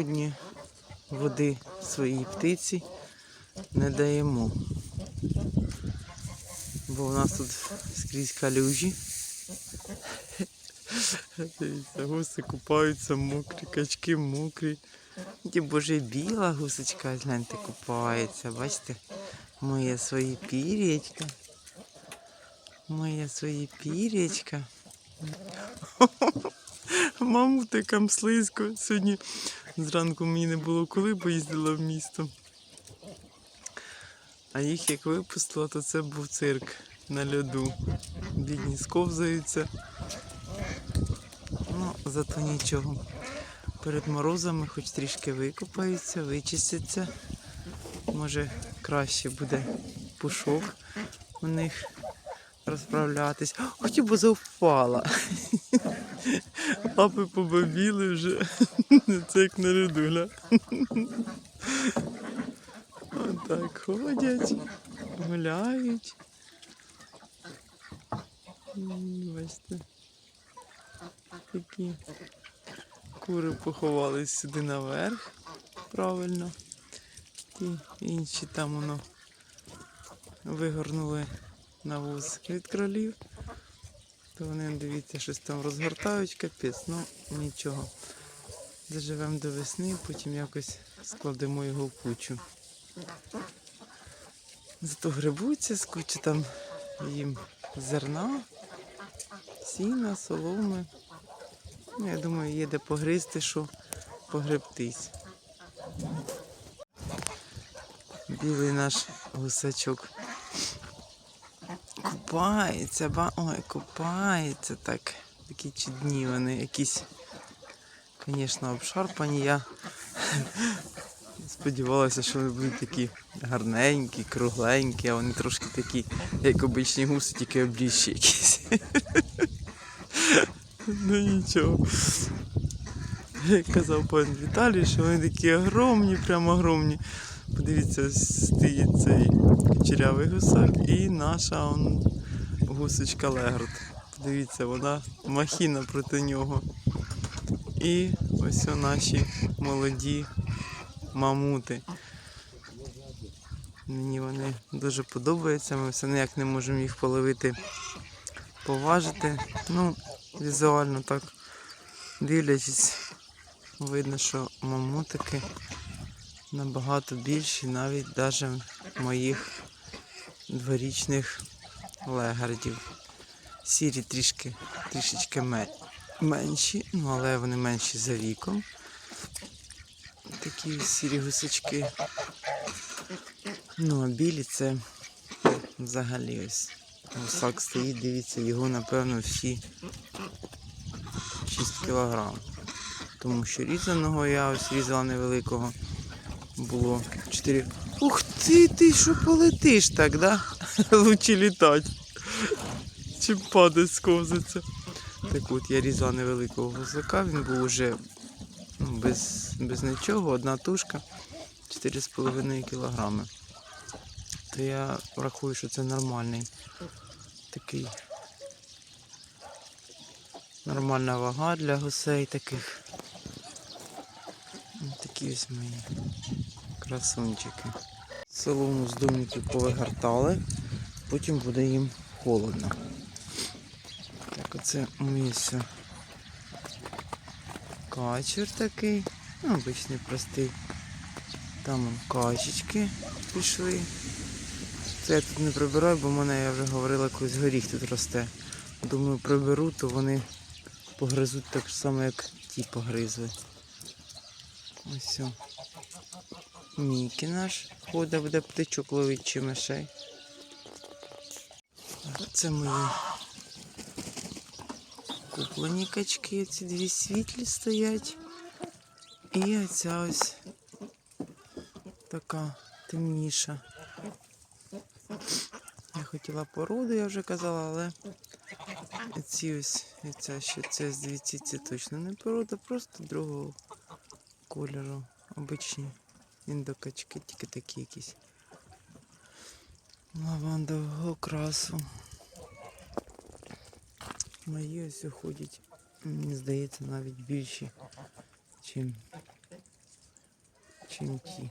сьогодні води своїй птиці не даємо. Бо у нас тут скрізь калюжі. Гуси купаються мокрі, качки мокрі. Ті боже, біла гусечка, гляньте, купається. Бачите? Моє свої пір'ячка. Моє свої пір'ячка. Мамутикам слизько. Сьогодні зранку мені не було коли, бо їздила в місто. А їх як випустила, то це був цирк на льоду. Бідні сковзаються. Ну, зато нічого. Перед морозами хоч трішки викопаються, вичистяться. Може краще буде пушок у них розправлятись. Хотів би завпала. Лапи побабіли вже. Це як на льоду, гля. Отак ходять, гуляють. Бачите. Такі кури поховались сюди наверх. Правильно. Ті інші там воно вигорнули на вуз від кролів. То вони, дивіться, щось там розгортають, капець, ну нічого. Доживемо до весни, потім якось складемо його в кучу. Зато грибуться, з там їм зерна, сіна, соломи. Ну, я думаю, є де погризти, що погребтись. Білий наш гусачок. Купається, ба... ой, купається так. Такі чудні вони якісь, звісно, обшарпані. Я сподівалася, що вони будуть такі гарненькі, кругленькі, а вони трошки такі, як обичні гуси, тільки обліжчі якісь. Ну нічого. Як казав пан Віталій, що вони такі огромні, прямо огромні. Подивіться, стоїть цей кучерявий гусак і наша он, гусочка Легрот. Подивіться, вона махіна проти нього. І ось о наші молоді мамути. Мені вони дуже подобаються, ми все ніяк не можемо їх половити, поважити. Ну, візуально так дивлячись, видно, що мамутики набагато більші, навіть навіть моїх дворічних легардів. Сірі трішки, трішечки ме- менші, ну але вони менші за віком. Такі сірі гусачки. Ну, а білі це взагалі ось. Гусак стоїть, дивіться, його напевно всі 6 кілограм. Тому що різаного я ось різала невеликого. Було 4. Ух ти, ти що полетиш так, да? Лучше літати. Чим падать сковзиться. Так от я різала невеликого гусака, він був уже ну, без, без нічого, одна тушка 4,5 кілограми. То я рахую, що це нормальний такий нормальна вага для гусей таких. Такі ось мої красунчики. Солому з домиків повигортали, потім буде їм холодно. Оце мій все качур такий, ну, обичний простий. Там качечки пішли. Це я тут не прибираю, бо в мене, я вже говорила, колись горіх тут росте. Думаю, приберу, то вони погризуть так само, як ті погризли. Ось. все. Мікі наш ходить, буде птичок ловить чи мишей. Це мої куплені качки, ці дві світлі стоять. І оця ось така темніша. Я хотіла породу, я вже казала, але ці ось, ця ще це звідси це точно не порода, просто другого кольору. Обичні індокачки, тільки такі якісь. Лавандового окрасу. Мої ось ходять, мені здається, навіть більші, чим чим ті.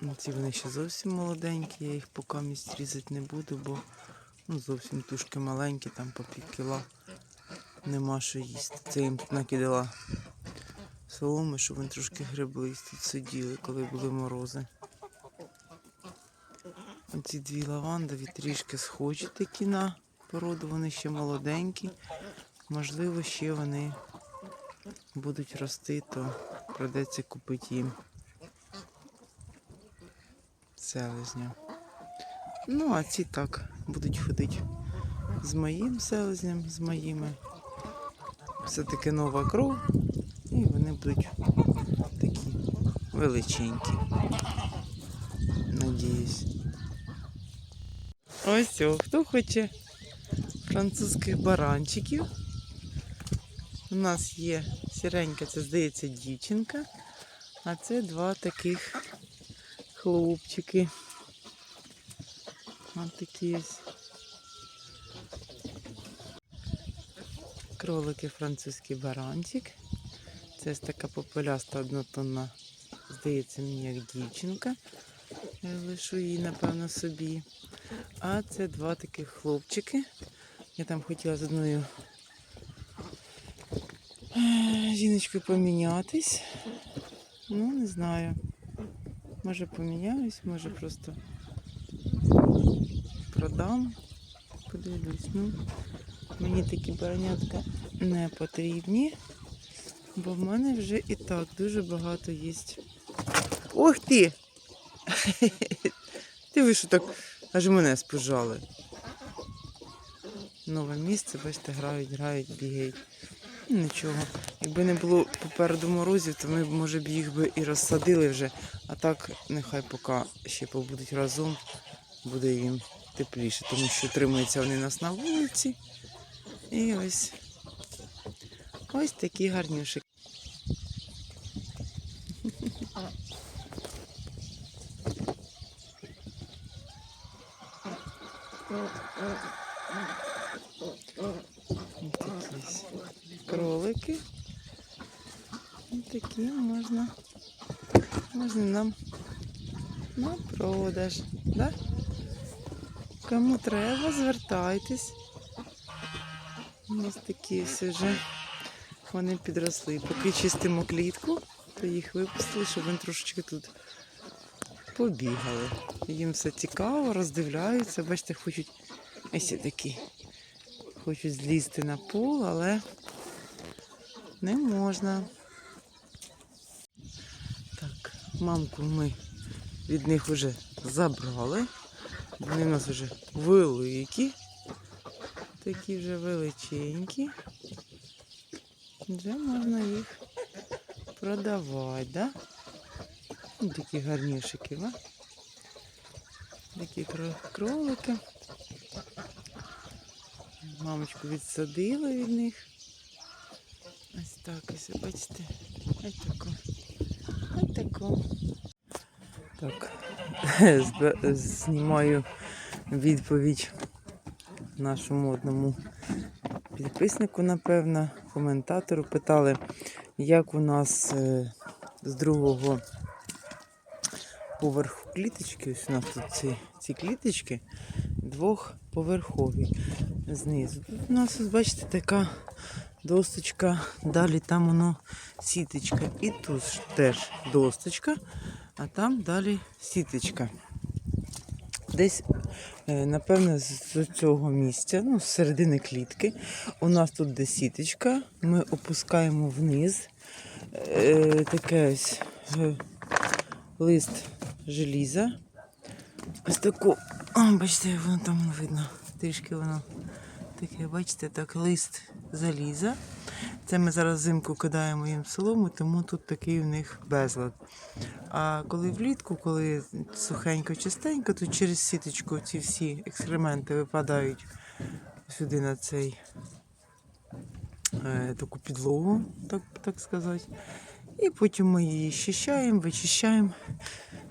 Ну, Ці вони ще зовсім молоденькі, я їх поки місць різати не буду, бо ну, зовсім тушки маленькі, там по пів кіла. Нема що їсти. Це їм накидала соломи, щоб вони трошки гриблись тут сиділи, коли були морози. Оці дві лавандові трішки схожі такі на породу, вони ще молоденькі. Можливо, ще вони будуть рости, то придеться купити їм селезня. Ну, а ці так будуть ходити з моїм селезням, з моїми. Все-таки нова кров, і вони будуть такі величенькі. Надіюсь. Ось о, хто хоче французьких баранчиків. У нас є сіренька, це здається дівчинка, а це два таких хлопчики. Ось такі ось. Кролики французький баранчик. Це ось така попеляста однотонна, здається мені, як дівчинка. Я лишу її, напевно, собі. А це два таких хлопчики. Я там хотіла з одною е, жіночкою помінятись. Ну, не знаю. Може поміняюсь, може просто продам. Подивлюсь. Ну, мені такі баранятка не потрібні, бо в мене вже і так дуже багато є. Ох ти! Ти ви що так аж мене спожали. Нове місце, бачите, грають, грають, бігають. Ну, Нічого. Якби не було попереду морозів, то ми б, може б їх би і розсадили вже. А так нехай поки ще побудуть разом, буде їм тепліше, тому що тримаються вони нас на вулиці. І ось ось такі гарнюшики. Ось такі ось Ось такі можна, можна нам на продаж. Да? Кому треба, звертайтесь. Ось такі ось вже вони підросли. Поки чистимо клітку, то їх випустили, щоб вони трошечки тут побігали. Їм все цікаво, роздивляються. Бачите, хочуть ось такі. Хочуть злізти на пол, але не можна. Так, мамку ми від них вже забрали. Вони у нас вже великі. Такі вже величенькі. Вже можна їх продавати, да? Такі гарнішики, да? Такі кролики. Мамочку відсадила від них. Так ось, бачите. Ось тако. Ось тако. Так, знімаю відповідь нашому одному підписнику, напевно, коментатору. Питали, як у нас е, з другого поверху кліточки, ось у нас тут ці, ці кліточки двохповерхові знизу. Тут у нас, ось, бачите, така досточка, далі там воно сіточка. І тут теж досточка, а там далі сіточка. Десь, е, напевно, з цього місця, ну, з середини клітки, у нас тут де сіточка, ми опускаємо вниз е, таке ось е, лист желіза. Ось таку, о, бачите, воно там видно, трішки воно таке, бачите, так, лист заліза. Це ми зараз взимку кидаємо їм солому, тому тут такий у них безлад. А коли влітку, коли сухенько, чистенько, то через сіточку ці всі екскременти випадають сюди на цей е, таку підлогу, так, так сказати. І потім ми її щищаємо, вичищаємо,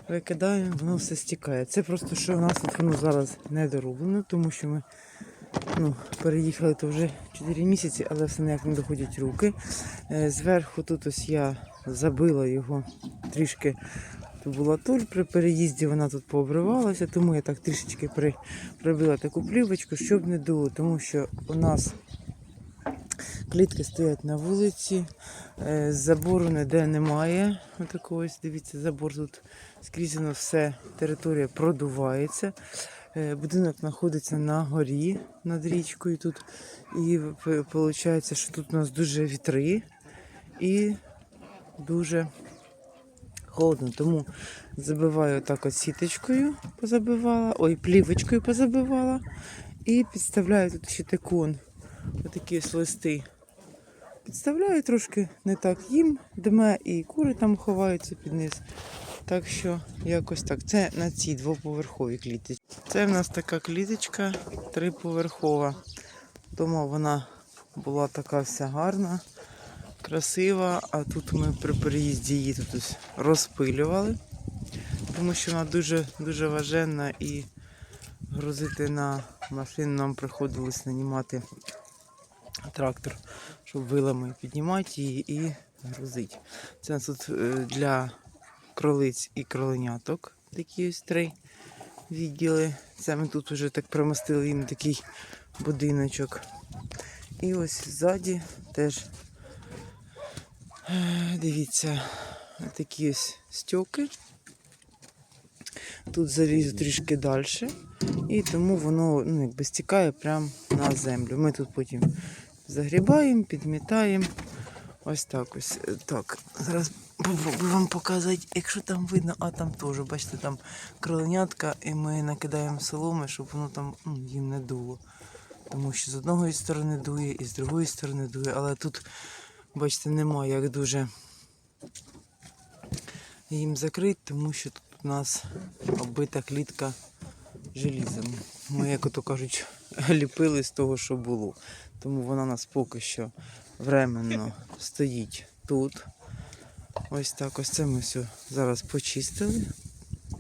викидаємо, воно все стікає. Це просто що у нас воно зараз не дороблено, тому що ми Ну, переїхали то вже 4 місяці, але все ніяк не доходять руки. Е, Зверху тут ось я забила його трішки. Тут була туль при переїзді, вона тут пообривалася, тому я так трішечки при, прибила таку плівочку, щоб не дуло, тому що у нас клітки стоять на вулиці, е, забору ніде немає. Отакого ось, дивіться, забор тут скрізь воно все, територія продувається. Е, Будинок знаходиться на горі над річкою тут. І виходить, що тут у нас дуже вітри і дуже холодно. Тому забиваю так от сіточкою, позабивала, ой, плівочкою позабивала. І підставляю тут ще текун. Отакі ось листи. Підставляю трошки не так їм, дме і кури там ховаються під низ. Так що якось так. Це на цій двоповерховій клітці. Це в нас така кліточка триповерхова. Дома вона була така вся гарна, красива, а тут ми при переїзді її тут розпилювали, тому що вона дуже, дуже важенна і грузити на машину нам приходилось нанімати трактор, щоб вилами піднімати її і грузити. Це тут е, для кролиць і кроленяток. Такі ось три відділи. Це ми тут вже так примостили їм такий будиночок. І ось ззаді теж е, дивіться, такі ось стьоки. Тут залізу трішки далі. І тому воно ну, якби стікає прямо на землю. Ми тут потім загрібаємо, підмітаємо. Ось так ось. Так, зараз попробую вам показати, якщо там видно, а там теж, бачите, там кроленятка, і ми накидаємо соломи, щоб воно там ну, їм не дуло. Тому що з одної сторони дує і з другої сторони дує, але тут, бачите, немає як дуже їм закрити, тому що тут у нас оббита клітка желізом. Ми, як ото кажуть, ліпили з того, що було. Тому вона у нас поки що временно стоїть тут. Ось так, ось це ми все зараз почистили.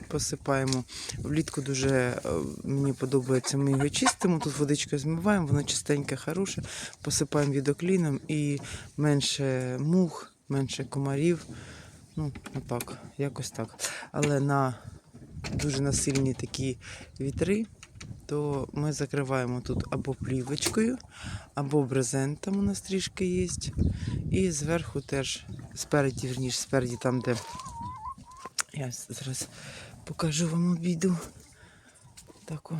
Посипаємо. Влітку дуже е, мені подобається, ми його чистимо, тут водичкою змиваємо, воно чистеньке, хороше. Посипаємо відокліном і менше мух, менше комарів. Ну, отак, якось так. Але на дуже на сильні такі вітри, то ми закриваємо тут або плівочкою, або брезентом у нас трішки є. І зверху теж спереді, верніше, спереді там, де я зараз покажу вам обіду. Так, о.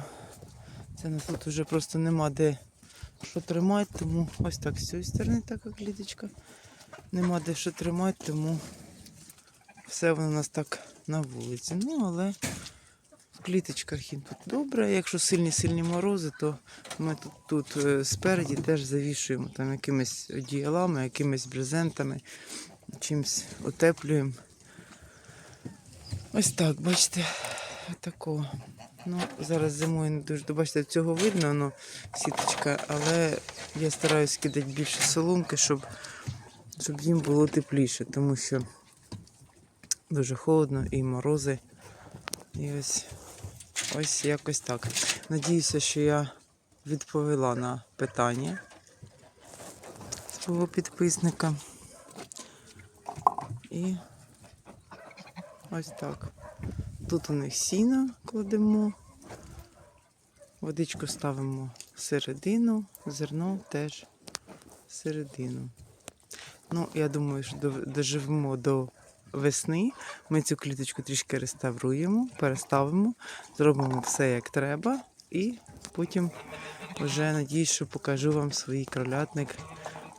це нас тут вже просто нема де що тримати, тому ось так з цієї сторони така кліточка. Нема де що тримати, тому все воно у нас так на вулиці. Ну, але в кліточках їм тут добре. Якщо сильні сильні морози, то ми тут, тут е, спереді теж завішуємо там якимись одіялами, якимись брезентами, чимось утеплюємо. Ось так, бачите, такого. Ну, зараз зимою не дуже бачите, цього видно, ну, сіточка, але я стараюсь кидати більше соломки, щоб, щоб їм було тепліше, тому що дуже холодно і морози. І ось, ось якось так. Надіюся, що я відповіла на питання свого підписника. І ось так. Тут у них сіно кладемо, водичку ставимо всередину, зерно теж всередину. Ну, я думаю, що доживемо до весни. Ми цю кліточку трішки реставруємо, переставимо, зробимо все як треба. І потім вже надіюсь, що покажу вам свій кролятник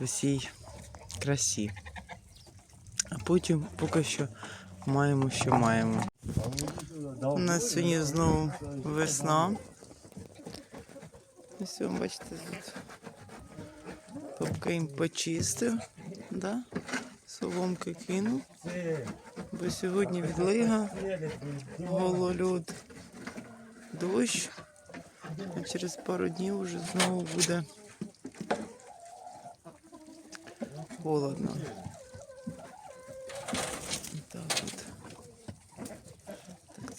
в усій красі. Потім поки що маємо, що маємо. У нас сьогодні знову весна. Ось бачите, тут Топка їм почистив, да? соломки кинув. Бо сьогодні відлига, гололюд, дощ. А через пару днів вже знову буде холодно.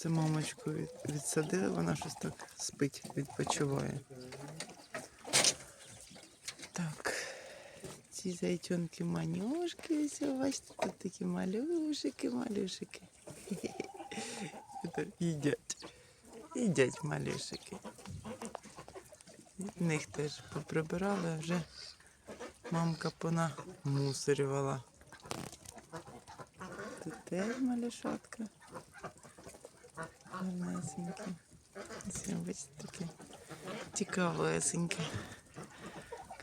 Це мамочку від, відсадили, вона щось так спить, відпочиває. Так, ці зайчонки манюшки, ось, бачите, тут такі малюшики, малюшики. Їдять. Їдять малюшики. Від них теж поприбирали, а вже мамка понамусорювала. Тут теж малюшатка. Гарнесенькі. Ось, таке цікавесеньке.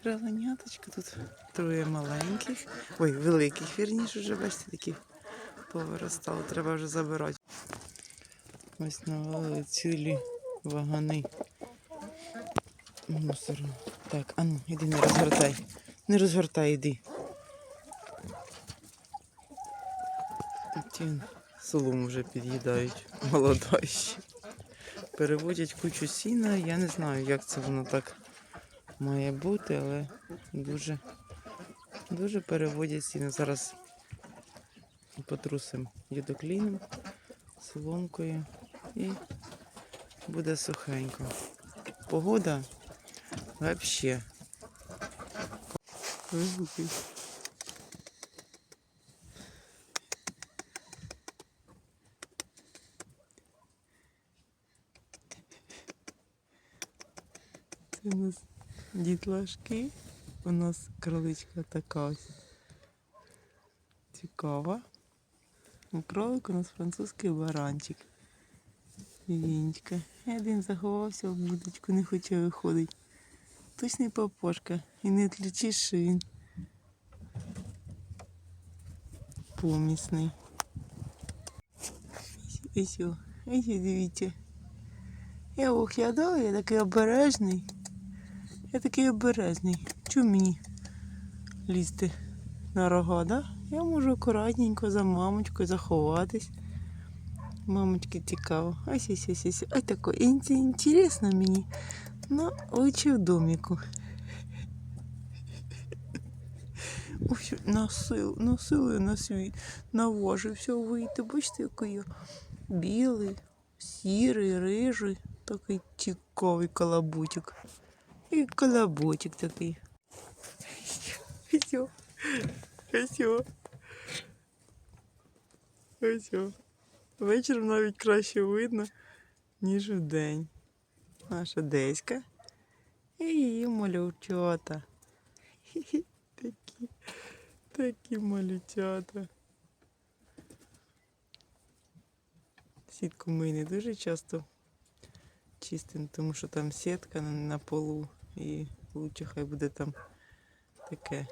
Краланяточка тут троє маленьких. Ой, великих, вірніше, вже бачите, такі повиростали, треба вже забирати. Ось навалили цілі вагани мусору. Так, ану, іди не розгортай. Не розгортай, іди. Ті он солому вже під'їдають молодощі. Переводять кучу сіна. Я не знаю, як це воно так має бути, але дуже, дуже переводять сіно. Зараз потрусимо юдокліном, соломкою і буде сухенько. Погода взагалі. Це у нас дітлашки. У нас кроличка така ось цікава. Кролик у нас французький баранчик. Вінечка. Один заховався в будочку, не хоче виходити. Точний папошка. І не відлічиш, що він помісний. Ось, о, ось, дивіться. Я оглядаю, я такий обережний. Я такий обережний. Чому мені лізти на рога, да? Я можу акуратненько за мамочкою заховатись. Мамочки цікаво. Ось ось ось ось. Ось тако. Інтересно мені. Ну, лучше в доміку. Ось на силу, на свій наважився вийти. Бачите, який я білий, сірий, рижий, такий цікавий колобутик. І колобочек такий. Ось. Ось. Ось. Вечором навіть краще видно, ніж вдень. Наша деська і її малючата. Такі, такі малючата. Сітку ми не дуже часто чистимо, тому що там сітка на полу і лучше хай буде там таке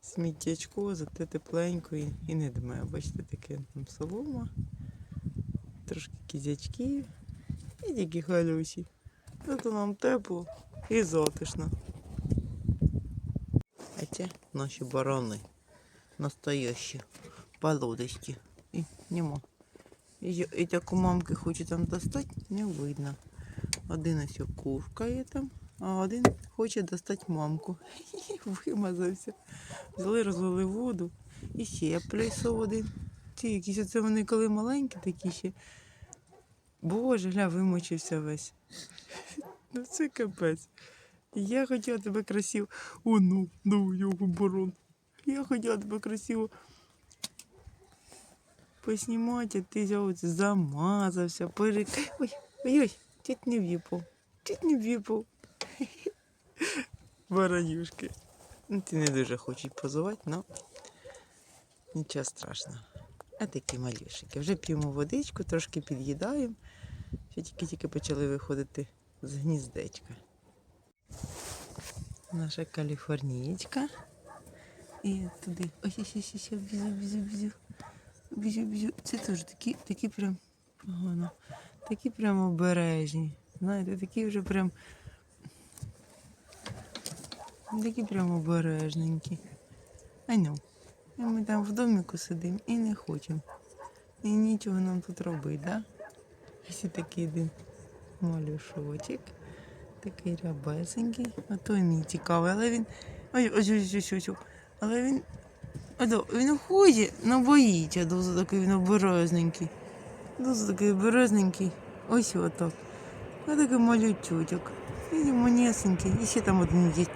сміттячко, зате тепленько і, і не дме. Бачите, таке там солома, трошки кізячків і тільки халюсі. Зато нам тепло і затишно. А це наші барани. Настоящі, полодочки. І нема. І, і так у мамки хоче там достати, не видно. Один ось куркає там, а один хоче достати мамку. Вимазався. Взяли, розлили воду і ще плюсов один. Ті якісь оце вони коли маленькі такі ще. Боже, гля, вимочився весь. Ну це капець. Я хотіла тебе красиво. О, ну, ну, його барон. Я хотіла тебе красиво поснімати, а ти замазався, перек... Ой, ой, в'їпав. Чуть не в'їпав. Баранюшки. Ну, ти не дуже хочуть позувати, але нічого страшного. А такі малюшики. Вже п'ємо водичку, трошки під'їдаємо. Ще тільки-тільки почали виходити з гніздечка. Наша каліфорнієчка. І туди. Ось, ось, ось, бізю, бізю, бізю. Бізю, бізю. Це теж такі, такі прям погано. Такі прям обережні. Знаєте, такі вже прям. Такі прям обережненькі. А ну. І ми там в доміку сидимо і не хочемо. І нічого нам тут робити, да? Ось такий один малюшочок. Такий рябесенький. А той мій цікавий, але він. Ой, ось ось ось. ось. Але він. Він ходить, але боїться, дуже такий він оберезненький. Дуже такий оберезненький. Ось отак. Ось такий малючочок. І манесенький. І ще там один є.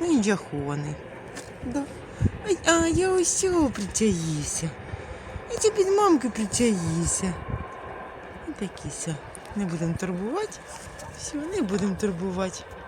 Ну і джахований. Да. А, а я ось цього притяївся. Я це під мамки притяївся. І такі все. Не будемо турбувати. Все, не будемо турбувати.